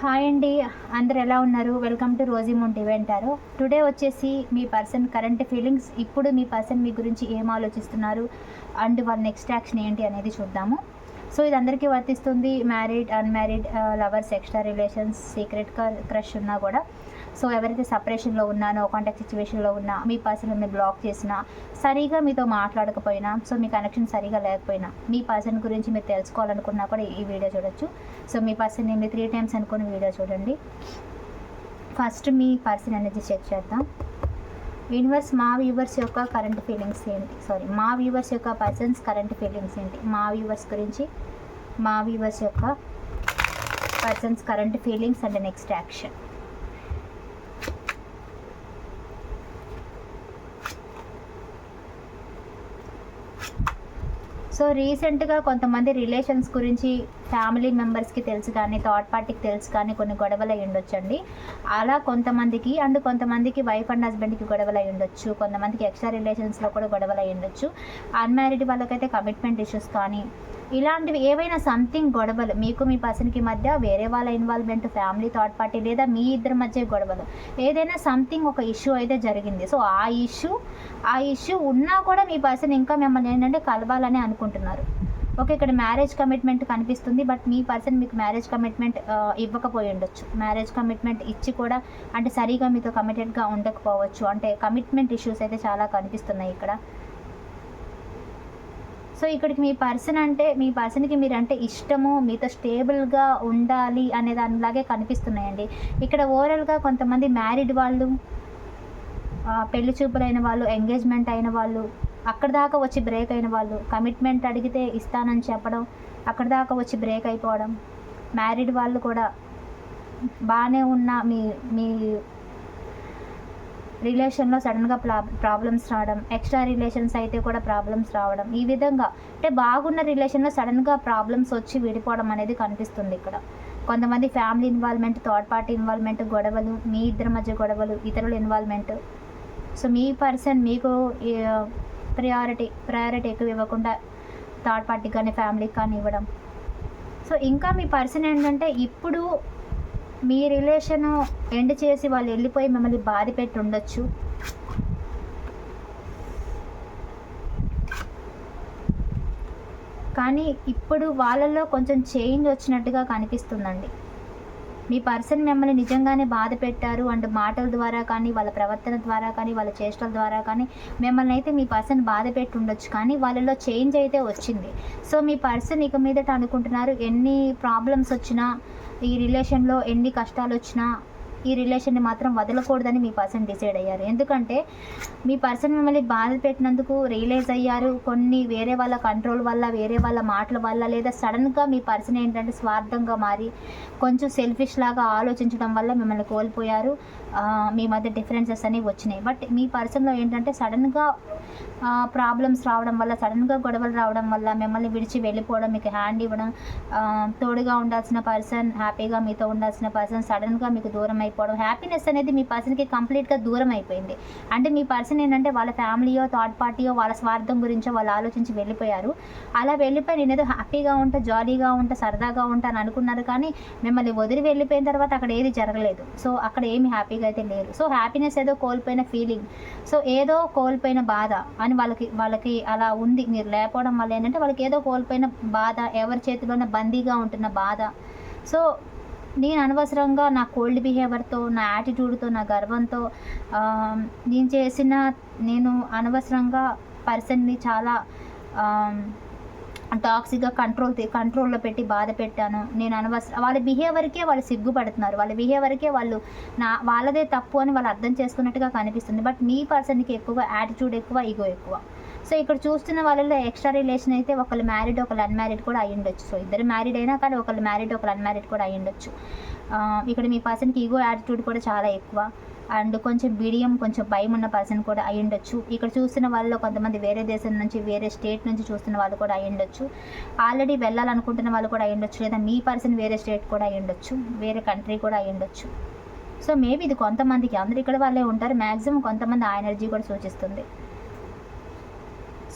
Hi అండి. అందరు ఎలా ఉన్నారు? వెల్కమ్ టు రోజీ మొంటి అంటారు. టుడే వచ్చేసి మీ పర్సన్ కరెంట్ ఫీలింగ్స్ ఇప్పుడు మీ పర్సన్ మీ గురించి ఏం ఆలోచిస్తున్నారు? అండ్ వాళ్ళ నెక్స్ట్ యాక్షన్ ఏంటి అనేది చూద్దాము. సో ఇది అందరికీ వర్తిస్తుంది. Married unmarried lovers extra relations secret crush ఉన్నా కూడా. సో ఎవరైతే సపరేషన్లో ఉన్నానో కాంటాక్ట్ సిచ్యువేషన్లో ఉన్నా మీ పర్సన్ మీరు బ్లాక్ చేసినా సరిగా మీతో మాట్లాడకపోయినా సో మీ కనెక్షన్ సరిగా లేకపోయినా మీ పర్సన్ గురించి మీరు తెలుసుకోవాలనుకున్నా కూడా ఈ వీడియో చూడొచ్చు. సో మీ పర్సన్ నేను త్రీ టైమ్స్ అనుకుని వీడియో చూడండి. ఫస్ట్ మీ పర్సన్ అనేది చెక్ చేద్దాం. యూనివర్స్ మా వ్యూవర్స్ యొక్క కరెంట్ ఫీలింగ్స్ ఏంటి? సారీ మా వ్యూవర్స్ యొక్క పర్సన్స్ కరెంట్ ఫీలింగ్స్ ఏంటి? మా వ్యూవర్స్ గురించి మా వ్యూవర్స్ యొక్క persons current feelings and next action so రీసెంట్గా కొంతమంది రిలేషన్స్ గురించి ఫ్యామిలీ మెంబర్స్కి తెలుసు కానీ థర్డ్ పార్టీకి తెలుసు కానీ కొన్ని గొడవలు అయి ఉండొచ్చండి. అలా కొంతమందికి అండ్ కొంతమందికి వైఫ్ అండ్ హస్బెండ్కి గొడవలు అయి ఉండొచ్చు. కొంతమందికి ఎక్స్ట్రా రిలేషన్స్లో కూడా గొడవలు అయి ఉండొచ్చు. అన్మ్యారీడ్ వాళ్ళకైతే కమిట్మెంట్ ఇష్యూస్ కానీ ఇలాంటివి ఏవైనా సంథింగ్ గొడవలు మీకు మీ పర్సన్కి మధ్య వేరే వాళ్ళ ఇన్వాల్వ్మెంట్ ఫ్యామిలీ థర్డ్ పార్టీ లేదా మీ ఇద్దరి మధ్య గొడవలు ఏదైనా సంథింగ్ ఒక ఇష్యూ అయితే జరిగింది. సో ఆ ఇష్యూ ఆ ఇష్యూ ఉన్నా కూడా మీ పర్సన్ ఇంకా మిమ్మల్ని ఏంటంటే కలవాలని అనుకుంటున్నారు. ఓకే ఇక్కడ మ్యారేజ్ కమిట్మెంట్ కనిపిస్తుంది బట్ మీ పర్సన్ మీకు మ్యారేజ్ కమిట్మెంట్ ఇవ్వకపోయి ఉండొచ్చు. మ్యారేజ్ కమిట్మెంట్ ఇచ్చి కూడా అంటే సరిగా మీతో కమిటెడ్గా ఉండకపోవచ్చు. అంటే కమిట్మెంట్ ఇష్యూస్ అయితే చాలా కనిపిస్తున్నాయి ఇక్కడ. సో ఇక్కడికి మీ పర్సన్ అంటే మీ పర్సన్కి మీరు అంటే ఇష్టము మీతో స్టేబుల్గా ఉండాలి అనే దానిలాగే కనిపిస్తున్నాయండి. ఇక్కడ ఓవరాల్గా కొంతమంది మ్యారీడ్ వాళ్ళు పెళ్ళి చూపులైన వాళ్ళు ఎంగేజ్మెంట్ అయిన వాళ్ళు అక్కడ దాకా వచ్చి బ్రేక్ అయిన వాళ్ళు కమిట్మెంట్ అడిగితే ఇస్తానని చెప్పడం అక్కడ దాకా వచ్చి బ్రేక్ అయిపోవడం మ్యారీడ్ వాళ్ళు కూడా బాగానే ఉన్న మీ మీ రిలేషన్లో సడన్గా ప్రా ప్రాబ్లమ్స్ రావడం ఎక్స్ట్రా రిలేషన్స్ అయితే కూడా ప్రాబ్లమ్స్ రావడం ఈ విధంగా అంటే బాగున్న రిలేషన్లో సడన్గా ప్రాబ్లమ్స్ వచ్చి విడిపోవడం అనేది కనిపిస్తుంది ఇక్కడ. కొంతమంది family involvement third party involvement గొడవలు మీ ఇద్దరి మధ్య గొడవలు ఇతరుల ఇన్వాల్వ్మెంట్. సో మీ పర్సన్ మీకు ప్రయారిటీ ప్రయారిటీ ఎక్కువ ఇవ్వకుండా థర్డ్ పార్టీకి కానీ ఫ్యామిలీకి కానీ ఇవ్వడం. సో ఇంకా మీ పర్సన్ ఏంటంటే ఇప్పుడు మీ రిలేషన్ ఎండ్ చేసి వాళ్ళు వెళ్ళిపోయి మిమ్మల్ని బాధ పెట్టి ఉండొచ్చు. కానీ ఇప్పుడు వాళ్ళలో కొంచెం చేంజ్ వచ్చినట్టుగా కనిపిస్తుందండి. మీ పర్సన్ మిమ్మల్ని నిజంగానే బాధ పెట్టారు అండ్ మాటల ద్వారా కానీ వాళ్ళ ప్రవర్తన ద్వారా కానీ వాళ్ళ చేష్టల ద్వారా కానీ మిమ్మల్ని అయితే మీ పర్సన్ బాధ పెట్టి ఉండొచ్చు కానీ వాళ్ళలో చేంజ్ అయితే వచ్చింది. సో మీ పర్సన్ ఇక మీదట అనుకుంటున్నారు ఎన్ని ప్రాబ్లమ్స్ వచ్చినా ఈ రిలేషన్లో ఎన్ని కష్టాలు వచ్చినా ఈ రిలేషన్ని మాత్రం వదలకూడదని మీ పర్సన్ డిసైడ్ అయ్యారు. ఎందుకంటే మీ పర్సన్ మిమ్మల్ని బాధ పెట్టినందుకు రియలైజ్ అయ్యారు. కొన్ని వేరే వాళ్ళ కంట్రోల్ వల్ల వేరే వాళ్ళ మాటల వల్ల లేదా సడన్గా మీ పర్సన్ ఏంటంటే స్వార్థంగా మారి కొంచెం సెల్ఫిష్ లాగా ఆలోచించడం వల్ల మిమ్మల్ని కోల్పోయారు. మీ మధ్య డిఫరెన్సెస్ అనేవి వచ్చినాయి. బట్ మీ పర్సన్లో ఏంటంటే సడన్గా ప్రాబ్లమ్స్ రావడం వల్ల సడన్గా గొడవలు రావడం వల్ల మిమ్మల్ని విడిచి వెళ్ళిపోవడం మీకు హ్యాండ్ ఇవ్వడం తోడుగా ఉండాల్సిన పర్సన్ హ్యాపీగా మీతో ఉండాల్సిన పర్సన్ సడన్గా మీకు దూరం అయిపోవడం హ్యాపీనెస్ అనేది మీ పర్సన్కి కంప్లీట్గా దూరం అయిపోయింది. అంటే మీ పర్సన్ ఏంటంటే వాళ్ళ ఫ్యామిలీయో థర్డ్ పార్టీయో వాళ్ళ స్వార్థం గురించో వాళ్ళు ఆలోచించి వెళ్ళిపోయారు. అలా వెళ్ళిపోయి నేనేదో హ్యాపీగా ఉంటా జాలీగా ఉంటా సరదాగా ఉంటా అని అనుకున్నారు కానీ మిమ్మల్ని వదిలి వెళ్ళిపోయిన తర్వాత అక్కడ ఏది జరగలేదు. సో అక్కడ ఏమి హ్యాపీగా అయితే లేరు. సో హ్యాపీనెస్ ఏదో కోల్పోయిన ఫీలింగ్ సో ఏదో కోల్పోయిన బాధ. అని వాళ్ళకి వాళ్ళకి అలా ఉంది. మీరు లేకపోవడం వల్ల ఏంటంటే వాళ్ళకి ఏదో కోల్పోయిన బాధ ఎవరి చేతిలోనే బందీగా ఉంటున్న బాధ. సో నేను అనవసరంగా నా కోల్డ్ బిహేవియర్తో నా యాటిట్యూడ్తో నా గర్వంతో నేను చేసిన నేను అనవసరంగా పర్సన్ని చాలా టాక్సిక్గా కంట్రోల్ కంట్రోల్లో పెట్టి బాధ పెట్టాను. నేను అనవసరం వాళ్ళ బిహేవియర్కే వాళ్ళు సిగ్గుపడుతున్నారు. వాళ్ళ బిహేవియర్కే వాళ్ళు నా వాళ్ళదే తప్పు అని వాళ్ళు అర్థం చేసుకున్నట్టుగా కనిపిస్తుంది. బట్ మీ పర్సన్కి ఎక్కువ యాటిట్యూడ్ ఎక్కువ ఈగో ఎక్కువ. సో ఇక్కడ చూస్తున్న వాళ్ళలో ఎక్స్ట్రా రిలేషన్ అయితే ఒకళ్ళు మ్యారీడ్ ఒకళ్ళు అన్మ్యారీడ్ కూడా అయ్యుండొచ్చు ఉండొచ్చు. సో ఇద్దరు మ్యారీడ్ అయినా కానీ ఒకళ్ళు మ్యారీడ్ ఒకళ్ళు అన్మ్యారీడ్ కూడా అయ్యుండొచ్చు ఉండొచ్చు. ఇక్కడ మీ పర్సన్కి ఈగో యాటిట్యూడ్ కూడా చాలా ఎక్కువ. అండ్ కొంచెం బిడియం కొంచెం భయం ఉన్న పర్సన్ కూడా అయి ఉండొచ్చు. ఇక్కడ చూస్తున్న వాళ్ళలో కొంతమంది వేరే దేశం నుంచి వేరే స్టేట్ నుంచి చూస్తున్న వాళ్ళు కూడా అయి ఉండొచ్చు. ఆల్రెడీ వెళ్ళాలనుకుంటున్న వాళ్ళు కూడా అయి ఉండొచ్చు. లేదా మీ పర్సన్ వేరే స్టేట్ కూడా అయి ఉండొచ్చు. వేరే కంట్రీ కూడా అయి ఉండొచ్చు. సో మేబీ ఇది కొంతమందికి అందరు ఇక్కడ వాళ్ళే ఉంటారు. మ్యాక్సిమం కొంతమంది ఆ ఎనర్జీ కూడా సూచిస్తుంది.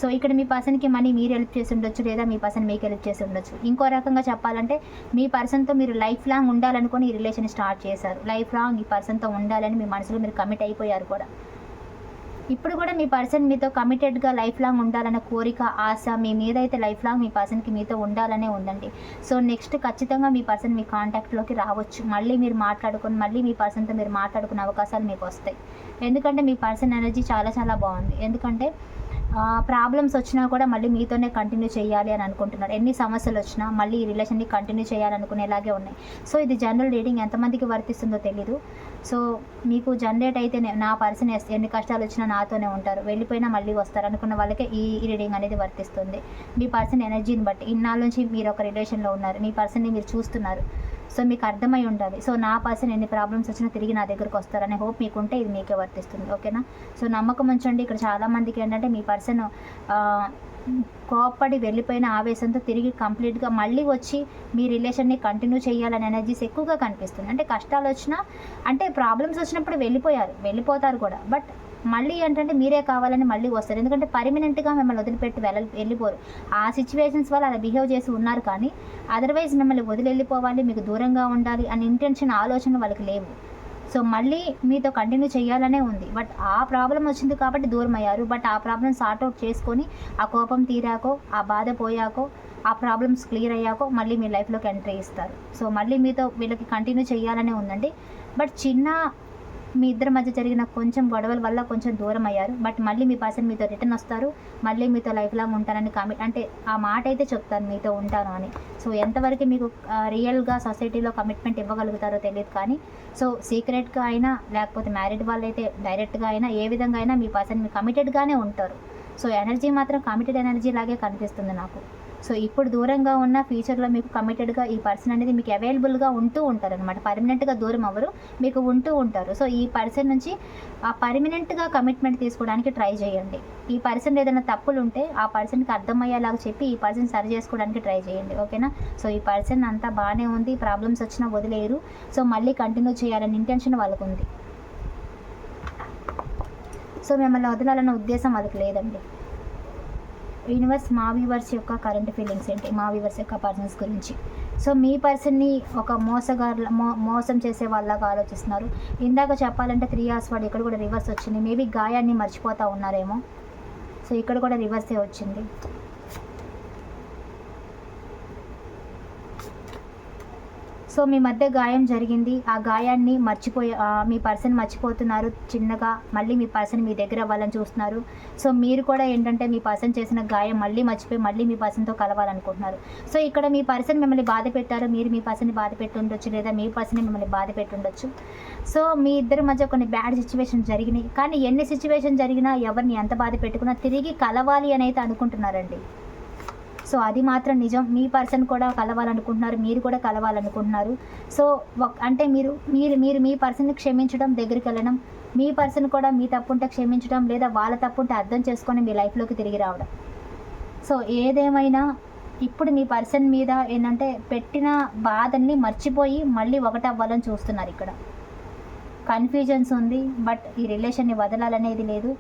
సో ఇక్కడ మీ పర్సన్కి మనీ మీరు హెల్ప్ చేసి ఉండొచ్చు లేదా మీ పర్సన్ మీకు హెల్ప్ చేసి ఉండొచ్చు. ఇంకో రకంగా చెప్పాలంటే మీ పర్సన్తో మీరు లైఫ్ లాంగ్ ఉండాలనుకుని ఈ రిలేషన్ స్టార్ట్ చేశారు. లైఫ్ లాంగ్ ఈ పర్సన్తో ఉండాలని మీ మనసులో మీరు కమిట్ అయిపోయారు కూడా. ఇప్పుడు కూడా మీ పర్సన్ మీతో కమిటెడ్గా లైఫ్ లాంగ్ ఉండాలన్న కోరిక ఆశ మీ మీద అయితే లైఫ్ లాంగ్ మీ పర్సన్కి మీతో ఉండాలనే ఉందండి. సో నెక్స్ట్ ఖచ్చితంగా మీ పర్సన్ మీ కాంటాక్ట్లోకి రావచ్చు. మళ్ళీ మీరు మాట్లాడుకొని మళ్ళీ మీ పర్సన్తో మీరు మాట్లాడుకునే అవకాశాలు మీకు వస్తాయి. ఎందుకంటే మీ పర్సన్ ఎనర్జీ చాలా చాలా బాగుంది. ఎందుకంటే ప్రాబ్లమ్స్ వచ్చినా కూడా మళ్ళీ మీతోనే కంటిన్యూ చేయాలి అని అనుకుంటున్నారు. ఎన్ని సమస్యలు వచ్చినా మళ్ళీ ఈ రిలేషన్ని కంటిన్యూ చేయాలనుకునేలాగే ఉన్నాయి. సో ఇది జనరల్ రీడింగ్ ఎంతమందికి వర్తిస్తుందో తెలీదు. సో మీకు జనరేట్ అయితే నా పర్సన్ ఎన్ని కష్టాలు వచ్చినా నాతోనే ఉంటారు. వెళ్ళిపోయినా మళ్ళీ వస్తారు. అనుకున్న వాళ్ళకే ఈ రీడింగ్ అనేది వర్తిస్తుంది. మీ పర్సన్ ఎనర్జీని బట్టి ఇన్నాళ్ళ నుంచి మీరు ఒక రిలేషన్లో ఉన్నారు. మీ పర్సన్ని మీరు చూస్తున్నారు. సో మీకు అర్థమై ఉండాలి. సో నా పర్సన్ ఎన్ని ప్రాబ్లమ్స్ వచ్చినా తిరిగి నా దగ్గరకు వస్తారనే హోప్ మీకుంటే ఇది మీకే వర్తిస్తుంది. ఓకేనా? సో నమ్మకం ఉంచండి. ఇక్కడ చాలామందికి ఏంటంటే మీ పర్సన్ కోప్పడి వెళ్ళిపోయిన ఆవేశంతో తిరిగి కంప్లీట్గా మళ్ళీ వచ్చి మీ రిలేషన్ని కంటిన్యూ చేయాలని ఎనర్జీస్ ఎక్కువగా కనిపిస్తుంది. అంటే కష్టాలు వచ్చినా అంటే ప్రాబ్లమ్స్ వచ్చినప్పుడు వెళ్ళిపోయారు. వెళ్ళిపోతారు కూడా. బట్ మళ్ళీ ఏంటంటే మీరే కావాలని మళ్ళీ వస్తారు. ఎందుకంటే పర్మనెంట్గా మిమ్మల్ని వదిలిపెట్టి వెళ్ళ వెళ్ళిపోరు. ఆ సిచ్యువేషన్స్ వల్ల అలా బిహేవ్ చేసి ఉన్నారు కానీ అదర్వైజ్ మిమ్మల్ని వదిలి వెళ్ళిపోవాలి మీకు దూరంగా ఉండాలి అనే ఇంటెన్షన్ ఆలోచన వాళ్ళకి లేవు. సో మళ్ళీ మీతో కంటిన్యూ చేయాలనే ఉంది. బట్ ఆ ప్రాబ్లం వచ్చింది కాబట్టి దూరం అయ్యారు. బట్ ఆ ప్రాబ్లం సార్ట్అవుట్ చేసుకొని ఆ కోపం తీరాకో ఆ బాధ పోయాకో ఆ ప్రాబ్లమ్స్ క్లియర్ అయ్యాకో మళ్ళీ మీ లైఫ్లోకి ఎంట్రీ ఇస్తారు. సో మళ్ళీ మీతో వీళ్ళకి కంటిన్యూ చేయాలనే ఉందండి. బట్ చిన్న మీ ఇద్దరి మధ్య జరిగిన కొంచెం గొడవల వల్ల కొంచెం దూరం అయ్యారు. బట్ మళ్ళీ మీ పర్సన్ మీతో రిటర్న్ వస్తారు. మళ్ళీ మీతో లైఫ్ లాంగ్ ఉంటానని కమిట్ అంటే ఆ మాట అయితే చెప్తాను మీతో ఉంటాను అని. సో ఎంతవరకు మీకు రియల్గా సొసైటీలో కమిట్మెంట్ ఇవ్వగలుగుతారో తెలియదు కానీ సో సీక్రెట్గా అయినా లేకపోతే మ్యారీడ్ వాళ్ళైతే డైరెక్ట్గా అయినా ఏ విధంగా అయినా మీ పర్సన్ మీ కమిటెడ్గానే ఉంటారు. సో ఎనర్జీ మాత్రం కమిటెడ్ ఎనర్జీ లాగే కనిపిస్తుంది నాకు. సో ఇప్పుడు దూరంగా ఉన్న ఫ్యూచర్లో మీకు కమిటెడ్గా ఈ పర్సన్ అనేది మీకు అవైలబుల్గా ఉంటూ ఉంటారు అనమాట పర్మనెంట్గా దూరం అవ్వరు మీకు ఉంటూ ఉంటారు. సో ఈ పర్సన్ నుంచి ఆ పర్మనెంట్గా కమిట్మెంట్ తీసుకోవడానికి ట్రై చేయండి. ఈ పర్సన్ ఏదైనా తప్పులు ఉంటే ఆ పర్సన్కి అర్థమయ్యేలాగా చెప్పి ఈ పర్సన్ సరి చేసుకోవడానికి ట్రై చేయండి. ఓకేనా సో ఈ పర్సన్ అంతా బాగానే ఉంది ప్రాబ్లమ్స్ వచ్చినా వదిలేరు సో మళ్ళీ కంటిన్యూ చేయాలని ఇంటెన్షన్ వాళ్ళకు ఉంది. సో మిమ్మల్ని వదలాలన్న ఉద్దేశం వాళ్ళకి లేదండి. యూనివర్స్ మా వ్యూవర్స్ యొక్క కరెంట్ ఫీలింగ్స్ ఏంటి? మా వ్యూవర్స్ యొక్క పర్సన్స్ గురించి. సో మీ పర్సన్ని ఒక మోసగారు మో మోసం చేసే వాళ్ళగా ఆలోచిస్తున్నారు. ఇందాక చెప్పాలంటే త్రీ అవర్స్ వాడు ఇక్కడ కూడా రివర్స్ వచ్చింది. మేబీ గాయాన్ని మర్చిపోతూ ఉన్నారేమో. సో ఇక్కడ కూడా రివర్సే వచ్చింది. సో మీ మధ్య గాయం జరిగింది. ఆ గాయాన్ని మర్చిపోయి మీ పర్సన్ మర్చిపోతున్నారు. చిన్నగా మళ్ళీ మీ పర్సన్ మీ దగ్గర అవ్వాలని చూస్తున్నారు. సో మీరు కూడా ఏంటంటే మీ పర్సన్ చేసిన గాయం మళ్ళీ మర్చిపోయి మళ్ళీ మీ పర్సన్తో కలవాలనుకుంటున్నారు. సో ఇక్కడ మీ పర్సన్ మిమ్మల్ని బాధ పెట్టారు. మీరు మీ పర్సన్ని బాధ పెట్టుండొచ్చు లేదా మీ పర్సన్ మిమ్మల్ని బాధ పెట్టుండొచ్చు సో మీ ఇద్దరి మధ్య కొన్ని బ్యాడ్ సిచ్యువేషన్ జరిగినాయి. కానీ ఎన్ని సిచ్యువేషన్ జరిగినా ఎవరిని ఎంత బాధ పెట్టుకున్నా తిరిగి కలవాలి అని అయితే అనుకుంటున్నారండి. సో అది మాత్రం నిజం. మీ పర్సన్ కూడా కలవాలనుకుంటున్నారు మీరు కూడా కలవాలనుకుంటున్నారు. సో అంటే మీరు మీరు మీరు మీ పర్సన్ని క్షమించడం దగ్గరికి వెళ్ళడం మీ పర్సన్ కూడా మీ తప్పుంటే క్షమించడం లేదా వాళ్ళ తప్పుంటే అర్థం చేసుకొని మీ లైఫ్లోకి తిరిగి రావడం. సో ఏదేమైనా ఇప్పుడు మీ పర్సన్ మీద ఏంటంటే పెట్టిన బాధల్ని మర్చిపోయి మళ్ళీ ఒకటవ్వాలని చూస్తున్నారు ఇక్కడ. కన్ఫ్యూజన్స్ ఉంది బట్ ఈ రిలేషన్ని వదలాలనేది లేదు.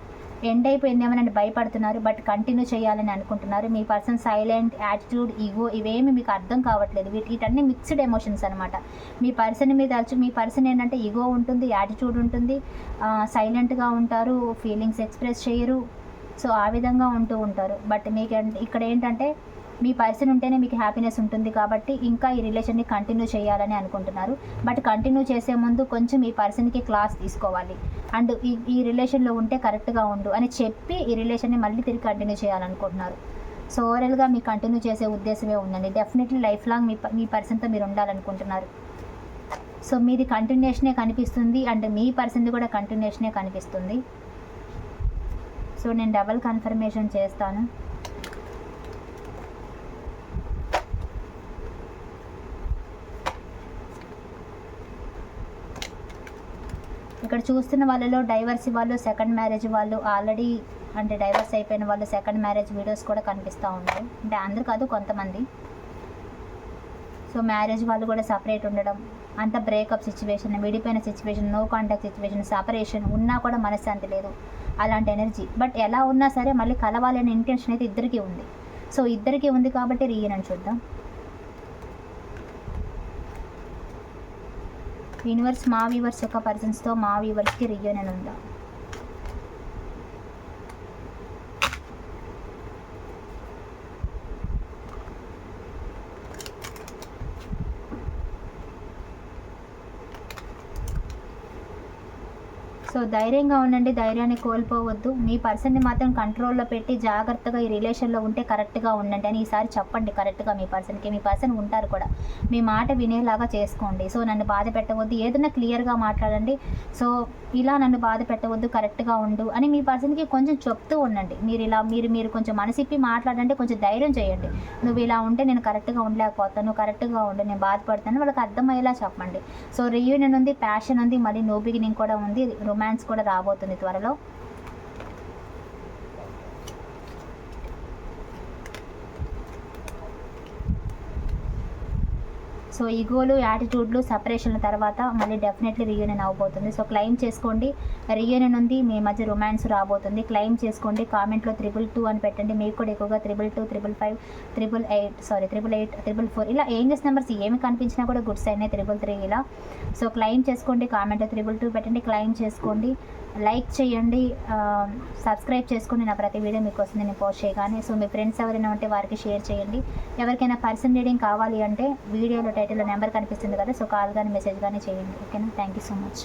ఎండ్ అయిపోయింది ఏమని భయపడుతున్నారు. బట్ కంటిన్యూ చేయాలని అనుకుంటున్నారు. మీ పర్సన్ సైలెంట్ యాటిట్యూడ్ ఈగో ఇవేమి మీకు అర్థం కావట్లేదు. వీటన్ని మిక్స్డ్ ఎమోషన్స్ అనమాట మీ పర్సన్ మీద మీ పర్సన్ ఏంటంటే ఈగో ఉంటుంది యాటిట్యూడ్ ఉంటుంది సైలెంట్గా ఉంటారు ఫీలింగ్స్ ఎక్స్ప్రెస్ చేయరు. సో ఆ విధంగా ఉంటూ ఉంటారు. బట్ మీకు ఇక్కడ ఏంటంటే మీ పర్సన్ ఉంటేనే మీకు హ్యాపీనెస్ ఉంటుంది కాబట్టి ఇంకా ఈ రిలేషన్ని కంటిన్యూ చేయాలని అనుకుంటున్నారు. బట్ కంటిన్యూ చేసే ముందు కొంచెం ఈ పర్సన్కి క్లాస్ తీసుకోవాలి. అండ్ ఈ ఈ రిలేషన్లో ఉంటే కరెక్ట్గా ఉండు అని చెప్పి ఈ రిలేషన్ని మళ్ళీ తిరిగి కంటిన్యూ చేయాలనుకుంటున్నారు. సో ఓవరాల్గా మీ కంటిన్యూ చేసే ఉద్దేశమే ఉందండి. డెఫినెట్లీ లైఫ్ లాంగ్ మీ మీ పర్సన్తో మీరు ఉండాలనుకుంటున్నారు. సో మీది కంటిన్యూషనే కనిపిస్తుంది అండ్ మీ పర్సన్ది కూడా కంటిన్యూషనే కనిపిస్తుంది. సో నేను డబల్ కన్ఫర్మేషన్ చేస్తాను. ఇక్కడ చూస్తున్న వాళ్ళలో డైవర్స్ వాళ్ళు సెకండ్ మ్యారేజ్ వాళ్ళు ఆల్రెడీ అంటే డైవర్స్ అయిపోయిన వాళ్ళు సెకండ్ మ్యారేజ్ వీడియోస్ కూడా కనిపిస్తూ ఉంటాయి అంటే అందరు కాదు కొంతమంది. సో మ్యారేజ్ వాళ్ళు కూడా సపరేట్ ఉండడం అంత బ్రేకప్ సిచ్యువేషన్ విడిపోయిన situation no contact situation separation ఉన్నా కూడా మనశ్శాంతి లేదు. అలాంటి ఎనర్జీ బట్ ఎలా ఉన్నా సరే మళ్ళీ కలవాలి అనే ఇంటెన్షన్ అయితే ఇద్దరికీ ఉంది. సో ఇద్దరికీ ఉంది కాబట్టి రీయూనియన్ చూద్దాం. యూనివర్స్ మా వ్యూవర్స్ యొక్క పర్సన్స్తో మా వ్యూవర్స్కి రియూనియన్ ఉందా? సో ధైర్యంగా ఉండండి ధైర్యాన్ని కోల్పోవద్దు. మీ పర్సన్ని మాత్రం కంట్రోల్లో పెట్టి జాగ్రత్తగా ఈ రిలేషన్లో ఉంటే కరెక్ట్గా ఉండండి అని ఈసారి చెప్పండి. కరెక్ట్గా మీ పర్సన్కి మీ పర్సన్ ఉంటారు కూడా. మీ మాట వినేలాగా చేసుకోండి. సో నన్ను బాధ పెట్టవద్దు. ఏదైనా క్లియర్గా మాట్లాడండి. సో ఇలా నన్ను బాధ పెట్టవద్దు కరెక్ట్గా ఉండు అని మీ పర్సన్కి కొంచెం చెప్తూ ఉండండి. మీరు ఇలా మీరు మీరు కొంచెం మనసిప్పి మాట్లాడండి కొంచెం ధైర్యం చేయండి. నువ్వు ఇలా ఉంటే నేను కరెక్ట్గా ఉండలేకపోతాను నువ్వు కరెక్ట్గా ఉండు నేను బాధపడతాను వాళ్ళకి అర్థమయ్యేలా చెప్పండి. సో రీయూనియన్ ఉంది ప్యాషన్ ఉంది మళ్ళీ నో బిగినింగ్ కూడా ఉంది. రొమాన్స్ కూడా రాబోతుంది త్వరలో. సో ఈగోలు యాటిట్యూడ్లు సపరేషన్ల తర్వాత మళ్ళీ డెఫినెట్లీ రీయూనియన్ అవబోతుంది. సో క్లెయిమ్ చేసుకోండి. రీయూనియన్ ఉంది. మీ మధ్య రొమాన్స్ రాబోతుంది. క్లెయిమ్ చేసుకోండి. కామెంట్లో త్రిబుల్ టూ అని పెట్టండి. మీకు కూడా ఎక్కువగా triple two triple five triple eight sorry triple eight triple four ఇలా ఏంజెస్ నెంబర్స్ ఏమి కనిపించినా కూడా గుడ్ సైన్ త్రిబుల్ త్రీ ఇలా. సో క్లెయిమ్ చేసుకోండి. కామెంట్లో త్రిబుల్ టూ పెట్టండి. క్లెయిమ్ చేసుకోండి. లైక్ చేయండి. సబ్స్క్రైబ్ చేసుకోండి. నా ప్రతి వీడియో మీకు వస్తుంది నేను పోస్ట్ చేయగానే. సో మీ ఫ్రెండ్స్ ఎవరైనా ఉంటే వారికి షేర్ చేయండి. ఎవరికైనా పర్సన్ రీడింగ్ కావాలి అంటే వీడియోలో టైటిల్లో నెంబర్ కనిపిస్తుంది కదా సో కాల్ కానీ మెసేజ్ కానీ చేయండి. ఓకేనా? Thank you so much.